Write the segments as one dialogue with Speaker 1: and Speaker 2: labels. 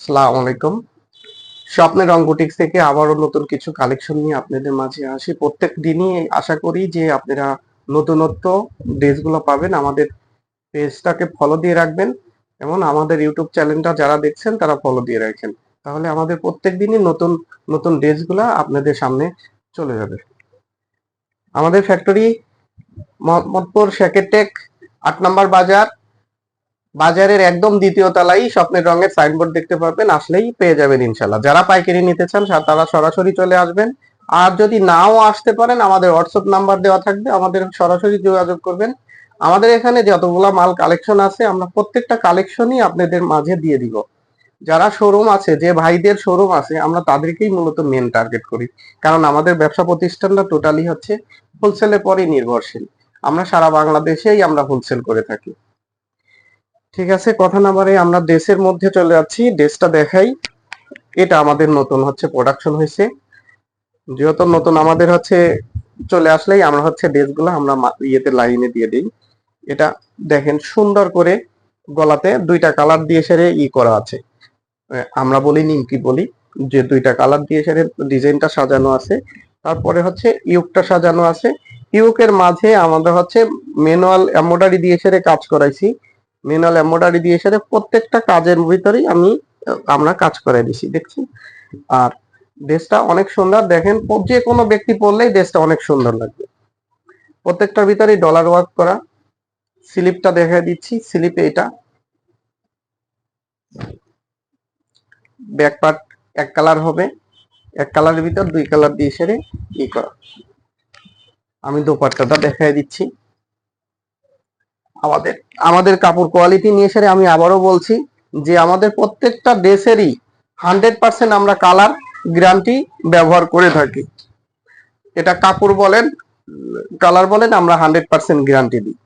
Speaker 1: আসসালামু আলাইকুম। স্বপ্নের বুটিক্স থেকে আবারও নতুন কিছু কালেকশন নিয়ে আপনাদের মাঝে আসি। প্রত্যেক দিনই আশা করি যে আপনারা নতুনত্ব ড্রেসগুলো পাবেন। আমাদের পেজটাকে ফলো দিয়ে রাখবেন এবং আমাদের ইউটিউব চ্যানেলটা যারা দেখছেন, তারা ফলো দিয়ে রাখেন। তাহলে আমাদের প্রত্যেক দিনই নতুন নতুন ড্রেসগুলো আপনাদের সামনে চলে যাবে। আমাদের ফ্যাক্টরি মোহাম্মদপুর শেকেটেক আট নম্বর বাজার। বাজারের একদম দ্বিতীয় তলায় স্বপ্নের রঙের সাইনবোর্ড দেখতে পাবেন আসলেই পেয়ে যাবেন ইনশাল্লাহ যারা পাইকারি নিতে চান তারা সরাসরি চলে আসবেন। আর যদি নাও আসতে পারেন, আমাদের হোয়াটসঅ্যাপ নাম্বার দেওয়া থাকবে, আমাদের সরাসরি যোগাযোগ করবেন। আমাদের এখানে যতগুলা মাল কালেকশন আছে, আমরা প্রত্যেকটা কালেকশনই আপনাদের মাঝে দিয়ে দিব। যারা শোরুম আছে, যে ভাইদের শোরুম আছে, আমরা তাদেরকেই মূলত মেন টার্গেট করি। কারণ আমাদের ব্যবসা প্রতিষ্ঠানটা টোটালি হচ্ছে হোলসেলের পরই নির্ভরশীল। আমরা সারা বাংলাদেশেই আমরা হোলসেল করে থাকি। ঠিক আছে, কথা না বারে আমরা দেশের মধ্যে চলে যাচ্ছি। ড্রেসটা দেখাই। এটা আমাদের নতুন হচ্ছে প্রোডাকশন হয়েছে। যেহেতু নতুন আমাদের হচ্ছে চলে আসলেই আমরা হচ্ছে ড্রেসগুলো আমরা ইয়েতে লাইনে দিয়ে দিই। এটা দেখেন সুন্দর করে গলাতে দুইটা কালার দিয়ে সেরে ই করা আছে। আমরা বলি নিমকি বলি। যে দুইটা কালার দিয়ে সেরে ডিজাইনটা সাজানো আছে। তারপরে হচ্ছে ইউকটা সাজানো আছে। ইউকের মাঝে আমাদের হচ্ছে ম্যানুয়াল এমব্রয়ডারি দিয়ে সেরে কাজ করাইছি। ম্যানুয়াল এমব্রয়ডারি দিয়ে সেরে প্রত্যেকটা কাজের ভিতরেই আমি আমরা কাজ করে দিছি দেখছেন আর ড্রেসটা অনেক সুন্দর, দেখেন যে কোনো ব্যক্তি পরলেই ড্রেসটা অনেক সুন্দর লাগবে। প্রত্যেকটার ভিতরেই ডলার ওয়ার্ক করা। স্লিপটা দেখাই দিচ্ছি, স্লিপে এটা ব্যাক পার্ট এক কালার হবে। এক কালারের ভিতর দুই কালার দিয়ে সেরে ই করা। আমি দোপাট্টাটা দেখাই দিচ্ছি। আমাদের আমাদের কাপড় কোয়ালিটি নিয়ে সেরে আমি আবারও বলছি যে আমাদের প্রত্যেকটা ড্রেসেরই হান্ড্রেড পার্সেন্ট আমরা কালার গ্যারান্টি ব্যবহার করে থাকি। এটা কাপড় বলেন কালার বলেন, আমরা হান্ড্রেড পার্সেন্ট গ্যারান্টি দিই।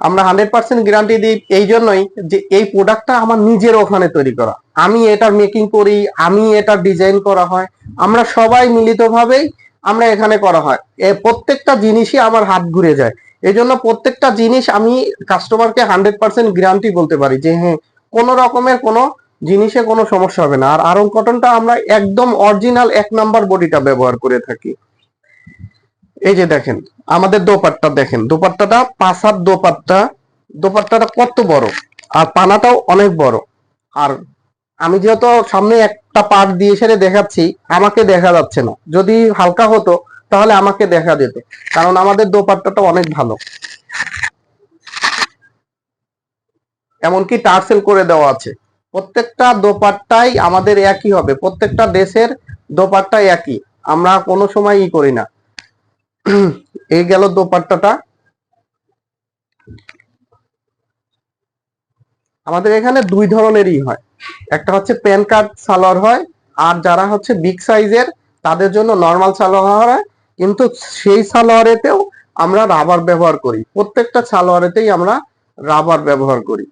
Speaker 1: আমরা হান্ড্রেড পার্সেন্ট গ্যারান্টি দিই এই জন্যই যে এই প্রোডাক্টটা আমার নিজের ওখানে তৈরি করা। আমি এটার মেকিং করি, আমি এটা ডিজাইন করা হয়, আমরা সবাই মিলিতভাবেই আমরা এখানে করা হয়। এ প্রত্যেকটা জিনিসই আমার হাত ঘুরে যায়। এই জন্য প্রত্যেকটা জিনিস আমি কাস্টমারকে হান্ড্রেড পার্সেন্ট গ্যারান্টি বলতে পারি যে হ্যাঁ কোনো রকমের কোনো জিনিসে কোনো সমস্যা হবে না। আর আরং কটনটা আমরা একদম অরিজিনাল এক নাম্বার বডিটা ব্যবহার করে থাকি। এই যে দেখেন, আমাদের দোপাট্টা দেখেন, দোপাট্টাটা পাঁচার দোপাট্টা, দোপাট্টাটা কত বড়? আর পানাটাও অনেক বড়। আর আমি যেহেতু সামনে একটা পার্ট দিয়ে সেরে দেখাচ্ছি, আমাকে দেখা যাচ্ছে না। যদি হালকা হতো তাহলে আমাকে দেখা যেত। কারণ আমাদের দোপাট্টাটা অনেক ভালো। এমনকি টার্সেল করে দেওয়া আছে। প্রত্যেকটা দোপাট্টাই আমাদের একই হবে। প্রত্যেকটা দেশের দোপাট্টাই একই। আমরা কোনো সময় ই করি না। এই গেল দোপাট্টাটা। আমাদের এখানে দুই ধরনেরই হয়। একটা হচ্ছে প্যান কার্ড সালোয়ার হয়, আর যারা হচ্ছে বিগ সাইজের, তাদের জন্য নর্মাল সালোয়ার হয় কিন্তু সেই সালোয়ারেতেও আমরা রাবার ব্যবহার করি। প্রত্যেকটা সালোয়ারেতেই আমরা রাবার ব্যবহার করি।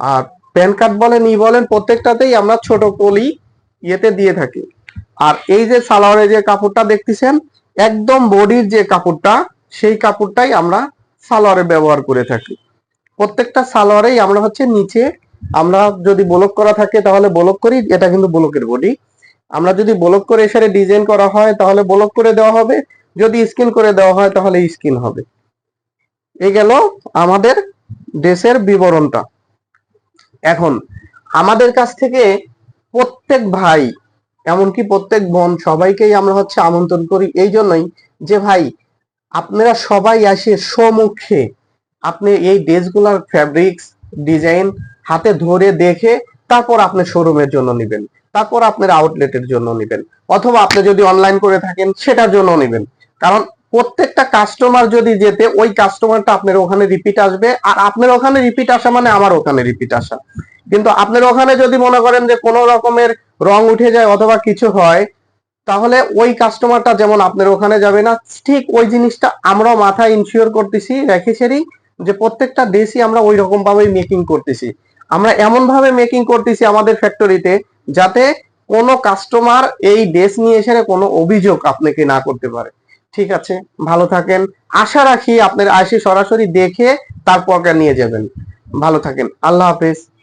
Speaker 1: আর প্যান কার্ড বলেন, ই বলেন, প্রত্যেকটাতেই আমরা ছোট কলি ইয়েতে দিয়ে থাকি। আর এই যে সালোয়ারের যে কাপড়টা দেখতেছেন, একদম বডির যে কাপড়টা, সেই কাপড়টাই আমরা সালোয়ারে ব্যবহার করে থাকি। প্রত্যেকটা সালোয়ারেই আমরা হচ্ছে নিচে, আমরা যদি ব্লক করা থাকে তাহলে ব্লক করি, এটা কিন্তু ব্লকের বডি আমরা যদি ব্লক করে এসে ডিজাইন করা হয়, তাহলে ব্লক করে দেওয়া হবে। যদি স্কিন করে দেওয়া হয়, তাহলে স্কিন হবে। এই গেল আমাদের ড্রেসের বিবরণটা। এখন, আমাদের কাছ থেকে প্রত্যেক ভাই, এমনকি প্রত্যেক বোন, সবাইকেই আমরা হচ্ছে আমন্ত্রণ করি এই জন্যই যে, ভাই, আপনারা সবাই আসে সমুখে। আপনি এই ড্রেসগুলার ফ্যাব্রিক্স ডিজাইন হাতে ধরে দেখে তারপর আপনি শোরুমের জন্য নেবেন। তারপর আপনার আউটলেটের জন্য নেবেন। অথবা আপনি যদি অনলাইন করে থাকেন, সেটার জন্য নেবেন। কারণ প্রত্যেকটা কাস্টমার যদি যেতে, ওই কাস্টমারটা আপনার ওখানে রিপিট আসবে, আর আপনার ওখানে রিপিট আসা মানে আমার ওখানে রিপিট আসা। কিন্তু আপনার ওখানে যদি মনে করেন যে কোনো রকমের রং উঠে যায় অথবা কিছু হয়, তাহলে ওই কাস্টমারটা যেমন আপনার ওখানে যাবে না, ঠিক ওই জিনিসটা আমরাও মাথায় ইনশিওর করতেছি রেখেছেরই যে প্রত্যেকটা দেশই আমরা ওই রকম ভাবে মেকিং করতেছি। আমরা এমন ভাবে মেকিং করতেছি আমাদের ফ্যাক্টরিতে যাতে কোনো কাস্টমার এই ড্রেস নিয়ে এসে কোনো অভিযোগ আপনাকে না করতে পারে। ঠিক আছে? ভালো থাকেন। আশা রাখি আপনার আসে সরাসরি দেখে তারপর নিয়ে যাবেন। ভালো থাকেন। আল্লাহ হাফেজ।